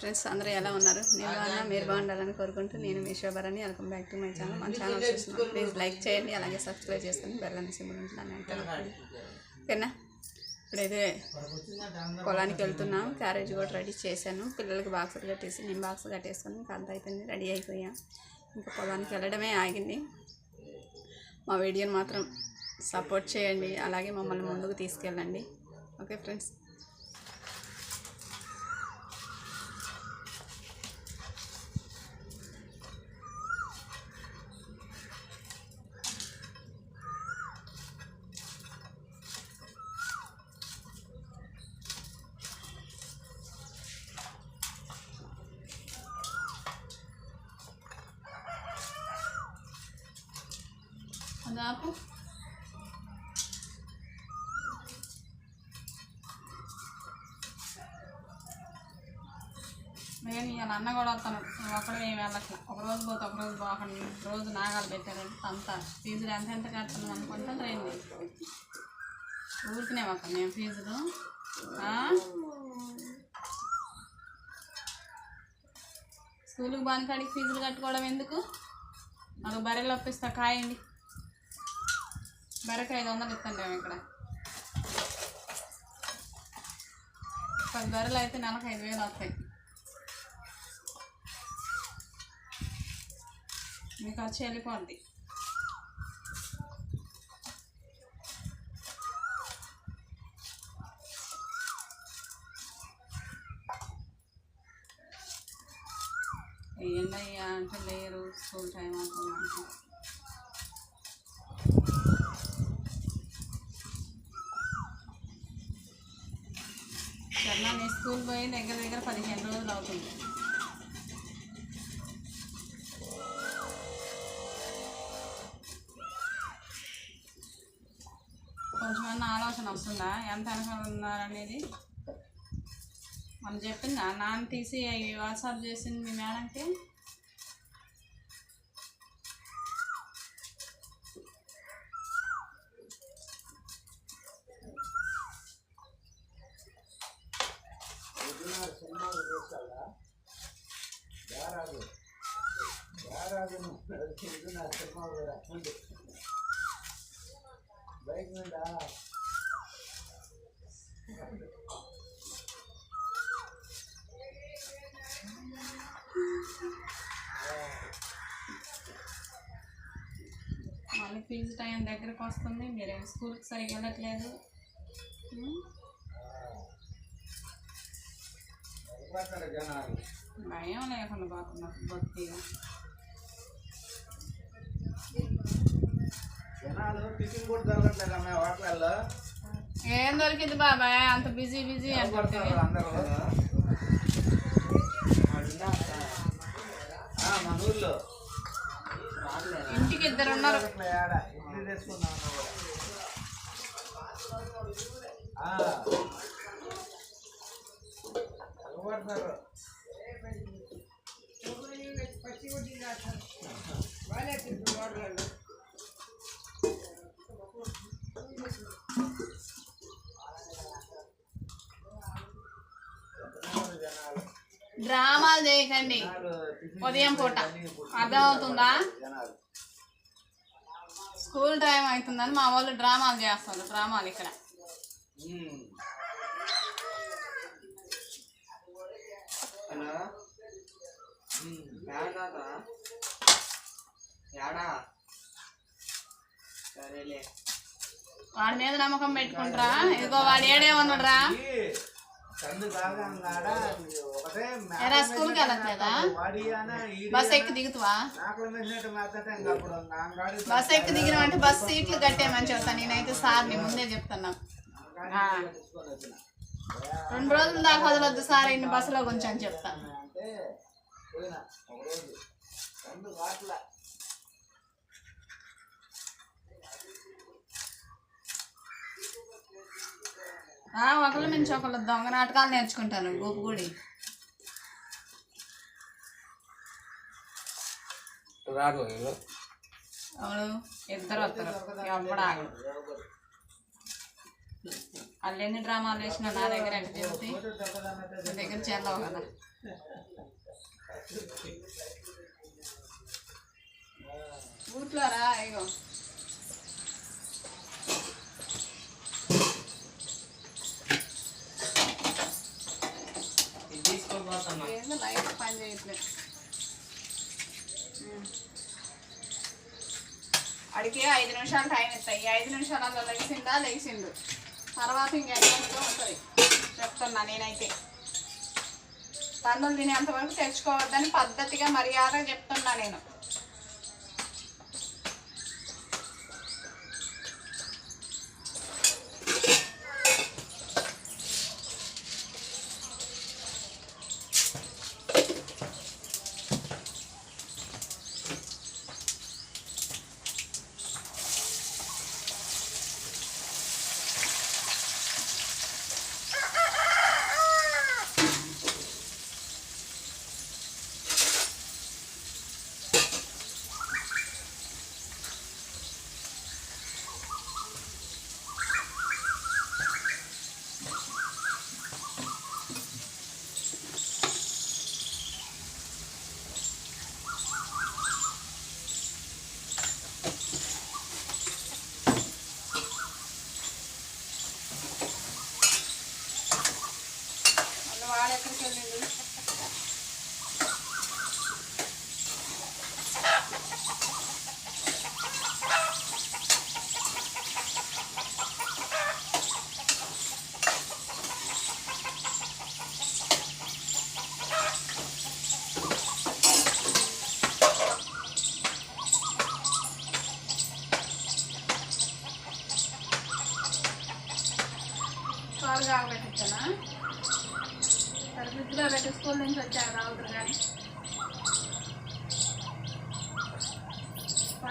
Friends అందరూ ఎలా ఉన్నారు? నేను బాగున్నా మీరు బాగుండాలని కోరుకుంటూ నేను మీ Shobharani welcome back to my channel. మన ఛానల్ చూస్తున్నాను ప్లీజ్ లైక్ చేయండి అలాగే సబ్స్క్రైబ్ చేసుకొని బెల్ అని సింబల్ ఉంటుంది అంటే ఓకేనా? ఇప్పుడైతే పొలానికి వెళ్తున్నాం. క్యారేజ్ కూడా రెడీ చేశాను. పిల్లలకి బాక్సులు కట్టేసి నేను బాక్స్ కట్టేసుకొని ఇంకా అంతా అయిపోయింది. రెడీ అయిపోయాం. ఇంకా పొలానికి వెళ్ళడమే ఆగింది. మా వీడియోని మాత్రం సపోర్ట్ చేయండి. అలాగే మమ్మల్ని ముందుకు తీసుకెళ్ళండి. Okay friends? అదాపు నేను ఇవాళ అన్న కూడా వస్తాను నువ్వు ఒక్కడే ఏమి వెళ్ళట్లా ఒక రోజు పోతే ఒక రోజు పోకండి రోజు నాగాలు పెట్టారంటే అంత. ఫీజులు ఎంత ఎంత కడుతున్నాం అనుకుంటా ట్రైన్ ఊరికనే ఒక మేము ఫీజులు ఆ? స్కూల్కి బానికాడికి ఫీజులు కట్టుకోవడం ఎందుకు? నాకు బర్రెలు ఒప్పిస్తా కాయండి. బర్రెకి ఐదు వందలు ఇస్తాను మేము ఇక్కడ. పది బెరలు అయితే నెలకు ఐదు వేలు వస్తాయి. మీకు వచ్చి వెళ్ళిపోద్ది. వేయండి అయ్యా అంటే లేరు స్కూల్ టైం అంటున్నాను సరే నేను స్కూల్ పోయి దగ్గర దగ్గర పదిహేను రోజులు అవుతుంది. కొంచెమన్నా ఆలోచన వస్తుందా? ఎంత అనుకున్నారనేది ఉన్నారనేది మనం చెప్పిందా? నాన్న తీసి అవి వాట్సాప్ చేసింది మీ మేడంకి? మళ్ళీ ఫీజు టైం దగ్గరకు వస్తుంది. మీరేం స్కూల్కి సరిగ్గా వెళ్ళట్లేదు. భయం లేకుండా పోతున్నా బొత్తిగా. కూడా దొరకట్లేదు అమ్మాయి హోటల్లో ఏం దొరికింది బాబాయ్? అంత బిజీ బిజీ అనుకుంటే అందరూ? ఆ, మన ఊర్లో. ఇంటికి ఇద్దరు ఉన్నారు. ఇడ్లీ తెచ్చుకుందాం కూడా. ఆ. డ్రామాలు చేయకండి. ఉదయం పూట. అర్థమవుతుందా? స్కూల్ టైం అవుతుందని మా వాళ్ళు డ్రామాలు చేస్తారు. డ్రామాలు ఇక్కడ. వాడి మీద నమ్మకం పెట్టుకుంటారా? ఇదిగో వాడు ఏడే ఉన్నాడురా? ఎరా స్కూల్కి వెళ్ళట్లేదా? బస్ ఎక్కి దిగుతావా? బస్ ఎక్కి దిగిన అంటే బస్ సీట్లు కట్టేమని చెప్తాను నేనైతే సార్ని ముందే చెప్తున్నా. రెండు రోజుల దాకా వదలొద్దు సార్ ఇన్ని బస్సులో కొంచెం చెప్తాను అంటే పోయినా ఒక రోజు సందు వాట్ల ఆ, ఒకళ్ళ నుంచి ఒకళ్ళు దొంగ నాటకాలు నేర్చుకుంటాను గోపుగుడి. రాదు అవును ఇద్దరు వస్తారు. ఆగడు వాళ్ళు ఎన్ని డ్రామాలు వేసినా నా దగ్గర ఎక్కడ చెబుతాయి నా దగ్గర చేద్దాం కదా. బూట్లో రా ఇగో. ఏందో లైట్ పని చేయట్లేదు అడిగే అడిగి ఐదు నిమిషాలు టైం ఇస్తాయి. ఈ ఐదు నిమిషాలలో లెగిసిందా లెగిసిండు తర్వాత ఇంకెక్కడితో ఉంటుంది చెప్తున్నా నేనైతే. తన్నులు తినేంత వరకు తెచ్చుకోవద్దని పద్ధతిగా మర్యాద చెప్తున్నా నేను.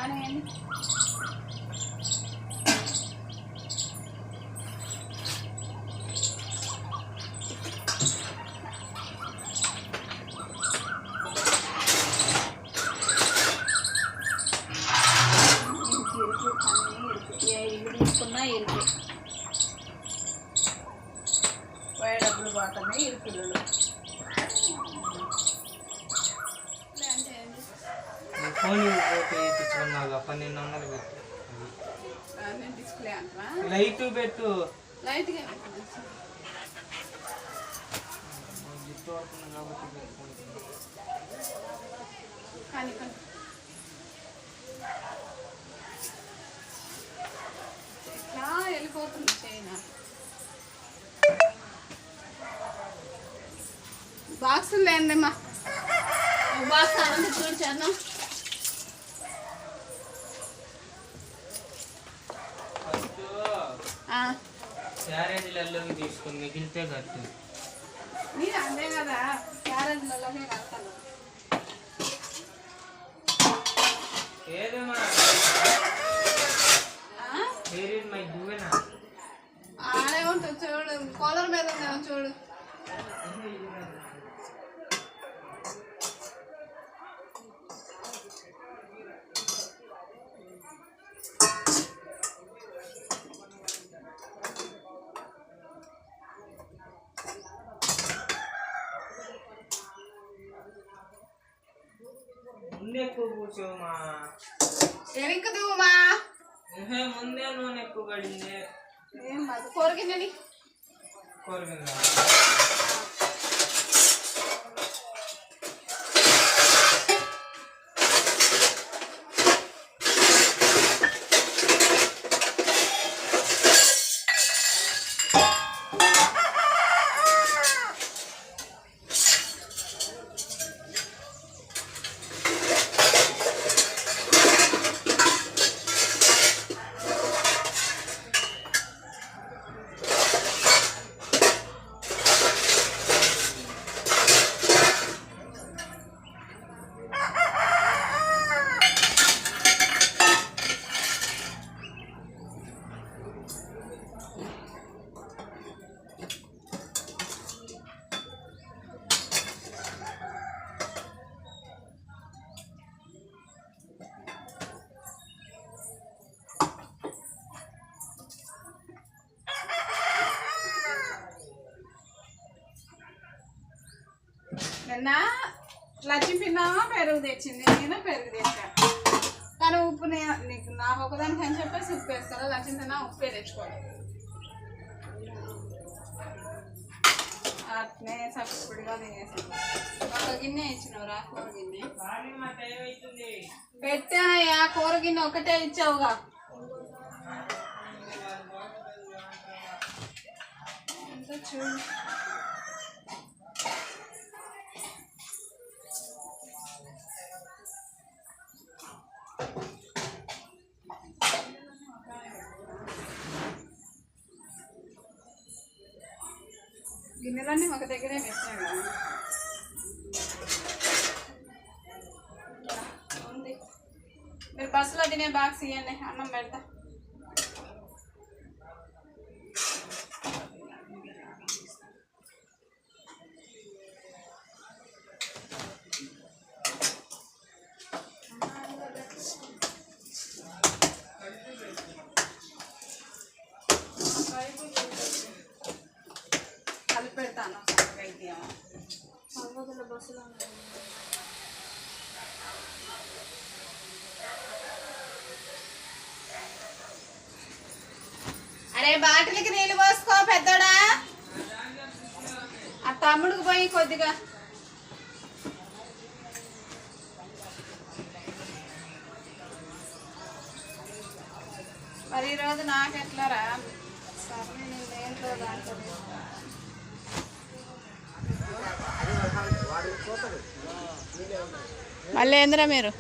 పానేయండి ఇరుకు ఇరుకు అన్నీ ఇరుకు ఏ ఇల్లు తీసుకున్నా ఇరుకు పోయే డబ్బులు పోతున్నాయి ఇరుకులు ఫోన్ పోతే ఇప్పించుకున్నావు పన్నెండు వందలు పెట్టు. డిస్ప్లే అంటారా లైట్ పెట్టు. లైట్గా పెట్టండి. జిట్టు పడుతుంది కాబట్టి పెట్టుకుంటున్నా. కానీ వెళ్ళిపోతుంది చైనా? బాక్సులు లేదమ్మా బాక్స్ అవంతా చూడ్చాను ఫస్ట్ క్యారేజీలలోకి తీసుకుని మిగిలితే కట్టు మీరు అంతే కదా క్యారెట్లలోనే కడతాను ఏదేమా ఆ? వేర్ ఇస్ మై దువ్వెనా ఆడే ఉంటుంది చూడు కాలర్ మీద ఉందేమో చూడు ముందే ఎక్కువ కూర్చోమా. ఎనికదు మా ఊహే, ముందే నూనె ఎక్కువ పడింది కోరికిందని కోరిగిందా నా లచ్చి పెరుగు తెచ్చింది? నేను పెరుగు తెచ్చాను కానీ ఉప్పు నీకు నాకు ఒకదానికి అని చెప్పేసి ఉప్పు వేస్తాను లక్ష్మి ఉప్పే తెచ్చుకోవాలి. అట్నే సప్పుడుగా తినేసాను ఒక గిన్నె ఇచ్చినవురా? కూర గిన్నె? పెట్టానయ్యా కూర గిన్నె ఒకటే ఇచ్చావుగా. చూడు. గిన్నెలన్నీ ఒక దగ్గరే పెట్టాను ఉంది. మీరు బస్సులో తినే బాక్స్ ఇవ్వండి అన్నం పెడతా. అరే బాటిల్కి నీళ్ళు పోసుకో పెద్దోడా. ఆ తమ్ముడికి పోయి కొద్దిగా. మరి ఈరోజు నాకు ఎట్లారా సరే నేను దేంట్లో దాంట్లో మళ్ళీ ఏందిరా మీరు?